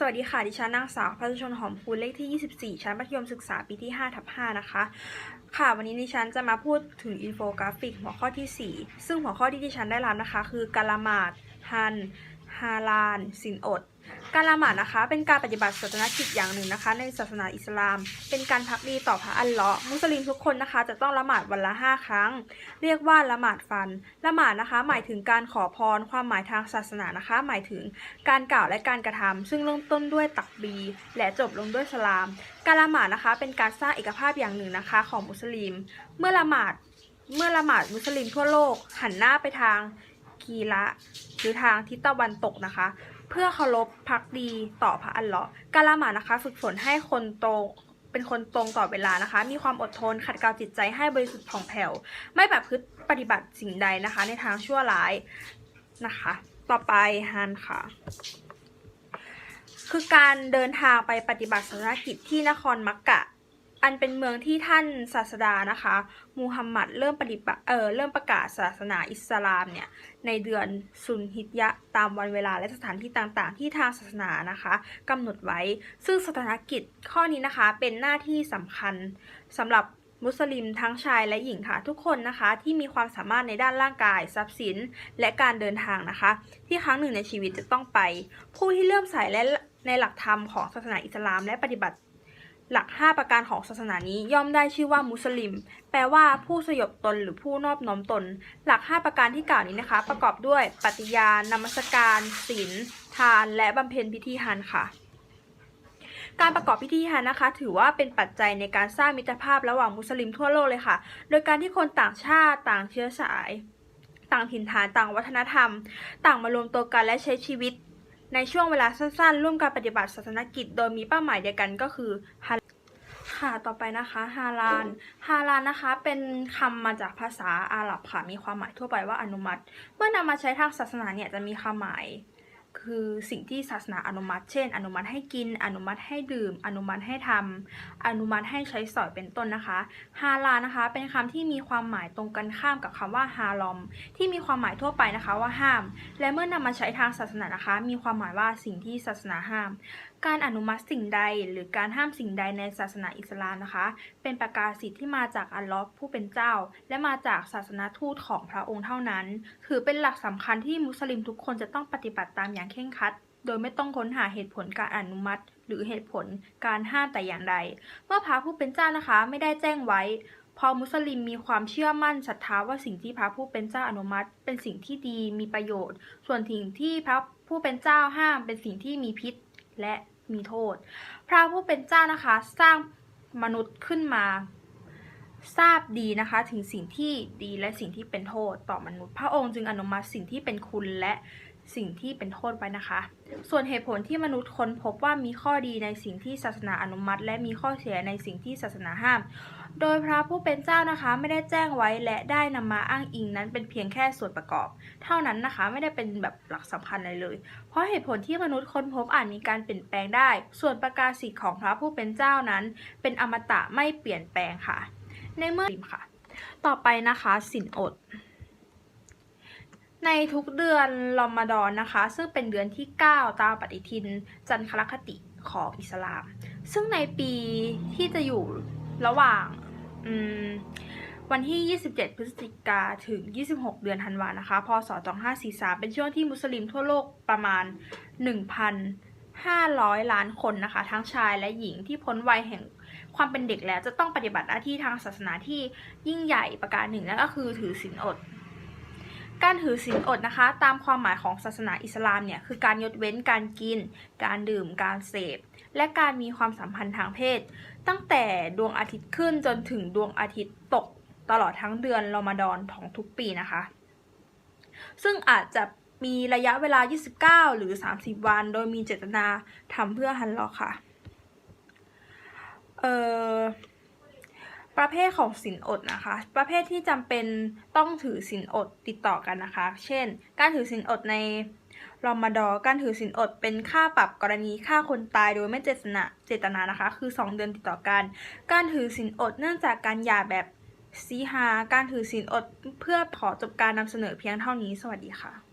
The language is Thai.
สวัสดีค่ะ ดิฉันนางสาวพัชชนหอมคูณเลขที่ 24 ชั้นมัธยมศึกษาปีที่ 5 ทับ 5 นะคะ ค่ะวันนี้ดิฉันจะมาพูดถึงอินโฟกราฟิกหัวข้อที่ 4 ซึ่งหัวข้อที่ดิฉันได้รับนะคะ คือกาลามาดฮัน ฮาลาน สินอด การละหมาดนะคะ เป็นการปฏิบัติศาสนกิจอย่างหนึ่งนะคะ ในศาสนาอิสลาม เป็นการพักดีต่อพระอัลเลาะห์มุสลิมทุกคนนะคะ จะต้องละหมาดวันละ 5 ครั้ง เรียกว่าละหมาดฟัน ละหมาดนะคะ หมายถึงการขอพร ความหมายทางศาสนานะคะ หมายถึงการกล่าวและการกระทำซึ่งเริ่มต้นด้วยตักบี และจบลงด้วยสลาม การละหมาดนะคะ เป็นการสร้างเอกภาพอย่างหนึ่งนะคะ ของมุสลิม เมื่อละหมาดเมื่อละหมาดมุสลิมทั่วโลกหันหน้าไปทางกีละหรือทางทิศตะวันตกนะคะ เพื่อเคารพพักดีต่อพระอัลเลาะห์การละหมาดนะคะ ฝึกฝนให้คนตรงเป็นคนตรงต่อเวลานะคะ มีความอดทนขัดเกลาจิตใจให้บริสุทธิ์ผ่องแผ้วไม่แบบพฤติปฏิบัติสิ่งใดนะคะ ในทางชั่วร้ายนะคะ ต่อไปฮันค่ะ คือการเดินทางไปปฏิบัติศาสนกิจที่นครมักกะ อันเป็นเมืองที่ท่านศาสดานะคะมูฮัมหมัดเริ่มปฏิบัติเออเริ่มประกาศศาสนาอิสลามเนี่ยในเดือนซุนฮิจยะตามวันเวลาและสถานที่ต่างๆ ที่ทางศาสนานะคะกำหนดไว้ ซึ่งศาสนกิจข้อนี้นะคะเป็นหน้าที่สำคัญสำหรับมุสลิมทั้งชายและหญิงค่ะทุกคนนะคะที่มีความสามารถในด้านร่างกายทรัพย์สิน และการเดินทางนะคะ ที่ครั้งหนึ่งในชีวิตจะต้องไป ผู้ที่เลื่อมใสและในหลักธรรมของศาสนาอิสลาม และปฏิบัติ หลัก 5 ประการของศาสนานี้ย่อมได้ชื่อว่ามุสลิม แปลว่าผู้สยบตนหรือผู้นอบน้อมตน หลัก 5 ประการที่กล่าวนี้นะคะ ประกอบด้วยปฏิญาณนมัสการศีลทาน และบำเพ็ญพิธีฮันค่ะ การประกอบพิธีฮันนะคะ ถือว่าเป็นปัจจัยในการสร้างมิตรภาพระหว่างมุสลิมทั่วโลกเลยค่ะ โดยการที่คนต่างชาติต่างเชื้อสาย ต่างถิ่นฐานต่างวัฒนธรรม ต่างมารวมตัวกันและใช้ชีวิตในช่วงเวลาสั้นๆ ร่วมการปฏิบัติศาสนกิจ โดยมีเป้าหมายเดียวกันก็คือฮั ค่ะ ต่อไปนะคะฮาลานฮาลานนะคะ เป็นคำมาจากภาษาอาหรับค่ะ มีความหมายทั่วไปว่าอนุมัติ เมื่อนำมาใช้ทางศาสนาเนี่ยจะมีความหมาย คือสิ่งที่ศาสนาอนุมัติ เช่น อนุมัติให้กิน อนุมัติให้ดื่ม อนุมัติให้ทำอนุมัติให้ใช้สอยเป็นต้นนะคะฮาลาลนะคะ เป็นคำที่มีความหมายตรงกันข้ามกับคำว่าฮาลอม ที่มีความหมายทั่วไปนะคะว่าห้าม และเมื่อนำมาใช้ทางศาสนานะคะ มีความหมายว่าสิ่งที่ศาสนาห้ามการอนุมัติสิ่งใดหรือการห้ามสิ่งใดในศาสนาอิสลามนะคะ เป็นประกาศสิทธิ์ที่มาจากอัลลอฮ์ผู้เป็นเจ้า และมาจากศาสนาทูตของพระองค์เท่านั้น ถือเป็นหลักสำคัญที่มุสลิมทุกคนจะต้องปฏิบัติตามอย่างเคร่งครัด โดยไม่ต้องค้นหาเหตุผลการอนุมัติ หรือเหตุผลการห้ามแต่อย่างใด เมื่อพระผู้เป็นเจ้านะคะไม่ได้แจ้งไว้พอมุสลิมมีความเชื่อมั่นศรัทธาว่าสิ่งที่พระผู้เป็นเจ้าอนุมัติ เป็นสิ่งที่ดีมีประโยชน์ ส่วนสิ่งที่พระผู้เป็นเจ้าห้ามเป็นสิ่งที่มีพิษ และมีโทษ พระผู้เป็นเจ้านะคะสร้างมนุษย์ขึ้นมา ทราบดีนะคะถึงสิ่งที่ดีและสิ่งที่เป็นโทษต่อมนุษย์ พระองค์จึงอนุมัติสิ่งที่เป็นคุณและ สิ่งที่เป็นโทษไว้นะคะ ส่วนเหตุผลที่มนุษย์ค้นพบว่ามีข้อดีในสิ่งที่ศาสนาอนุมัติ และมีข้อเสียในสิ่งที่ศาสนาห้าม โดยพระผู้เป็นเจ้านะคะไม่ได้แจ้งไว้และได้นำมาอ้างอิงนั้นเป็นเพียงแค่ส่วนประกอบ เท่านั้นนะคะไม่ได้เป็นแบบหลักสำคัญอะไรเลย เพราะเหตุผลที่มนุษย์ค้นพบอาจมีการเปลี่ยนแปลงได้ ส่วนประกาศสิทธิ์ของพระผู้เป็นเจ้านั้น เป็นอมตะไม่เปลี่ยนแปลงค่ะ ในเมื่อค่ะ ต่อไปนะคะสินอด ในทุกเดือนรอมฎอนนะคะ ซึ่งเป็นเดือนที่ 9 ตามปฏิทินจันทรคติของอิสลาม ซึ่งในปีที่จะอยู่ระหว่างวันที่ 27 พฤศจิกาถึง 26 เดือนธันวานะคะ พศ 2543 เป็นช่วงที่มุสลิมทั่วโลกประมาณ 1,500 ล้านคนนะคะ ทั้งชายและหญิงที่พ้นวัยแห่งความเป็นเด็กแล้วจะต้องปฏิบัติหน้าที่ทางศาสนาที่ยิ่งใหญ่ประการหนึ่งนั่นก็คือถือศีลอด การถือศีลอดนะคะ ตามความหมายของศาสนาอิสลามเนี่ยคือการยดเว้นการกิน การดื่ม การเสพ และการมีความสัมพันธ์ทางเพศ ตั้งแต่ดวงอาทิตย์ขึ้นจนถึงดวงอาทิตย์ตกตลอดทั้งเดือนรอมฎอนของทุกปีนะคะ ซึ่งอาจจะมีระยะเวลา 29 หรือ 30 วัน โดยมีเจตนาทำเพื่อฮันลอค่ะ เอ่อ ประเภทของสินอดนะคะ ประเภทที่จำเป็นต้องถือสินอดติดต่อกันนะคะ เช่น การถือสินอดในรอมฎอนการถือสินอดเป็นค่าปรับกรณีฆ่าคนตายโดยไม่เจตนาเจตนานะคะ คือ 2 เดือนติดต่อกัน การถือสินอดเนื่องจากการหย่าแบบซีฮาการถือสินอดเพื่อขอจบการนำเสนอเพียงเท่านี้ สวัสดีค่ะ